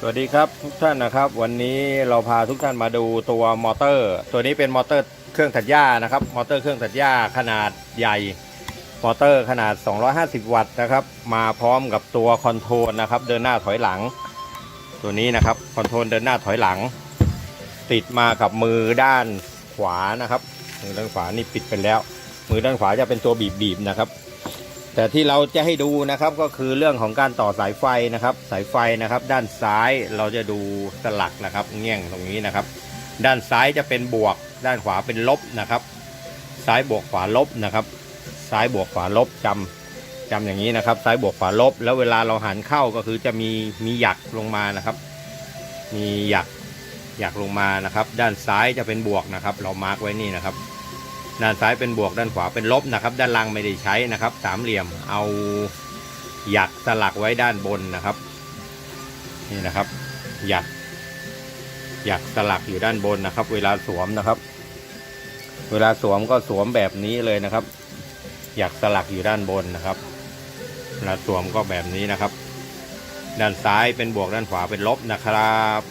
สวัสดีครับทุกท่านนะครับ วันนี้เราพาทุกท่านมาดูตัวมอเตอร์ ตัวนี้เป็นมอเตอร์เครื่องตัดหญ้านะครับ มอเตอร์เครื่องตัดหญ้าขนาดใหญ่ มอเตอร์ขนาด 250 วัตต์นะครับ มาพร้อมกับตัวคอนโทรลนะครับ เดินหน้าถอยหลัง ตัวนี้นะครับคอนโทรลเดินหน้าถอยหลัง ติดมากับมือด้านขวานะครับ มือด้านขวานี่ปิดไปแล้ว มือด้านขวาจะเป็นตัวบีบๆนะครับ แต่ที่เราจะให้ดูนะครับก็คือเรื่องของการต่อสายไฟนะครับ สายไฟนะครับ ด้านซ้ายเราจะดูสลักนะครับเงี้ยงตรงนี้นะครับ ด้านซ้ายจะเป็นบวก ด้านขวาเป็นลบนะครับ ซ้ายบวกขวาลบนะครับ ซ้ายบวกขวาลบจำจำอย่างนี้นะครับ ซ้ายบวกขวาลบ แล้วเวลาเราหันเข้าก็คือจะมีมีหยักลงมานะครับ มีหยักหยักลงมานะครับ ด้านซ้ายจะเป็นบวกนะครับ เรามาร์กไว้นี่นะครับ ด้านซ้ายเป็นบวกด้านขวาเป็นลบนะครับ ด้านล่างไม่ได้ใช้นะครับ สามเหลี่ยมเอาหยักสลักไว้ด้านบนนะครับ นี่นะครับ หยักหยักสลักอยู่ด้านบนนะครับ เวลาสวมนะครับ เวลาสวมก็สวมแบบนี้เลยนะครับ หยักสลักอยู่ด้านบนนะครับเวลาสวมก็แบบนี้นะครับ ด้านซ้ายเป็นบวกด้านขวาเป็นลบนะครับ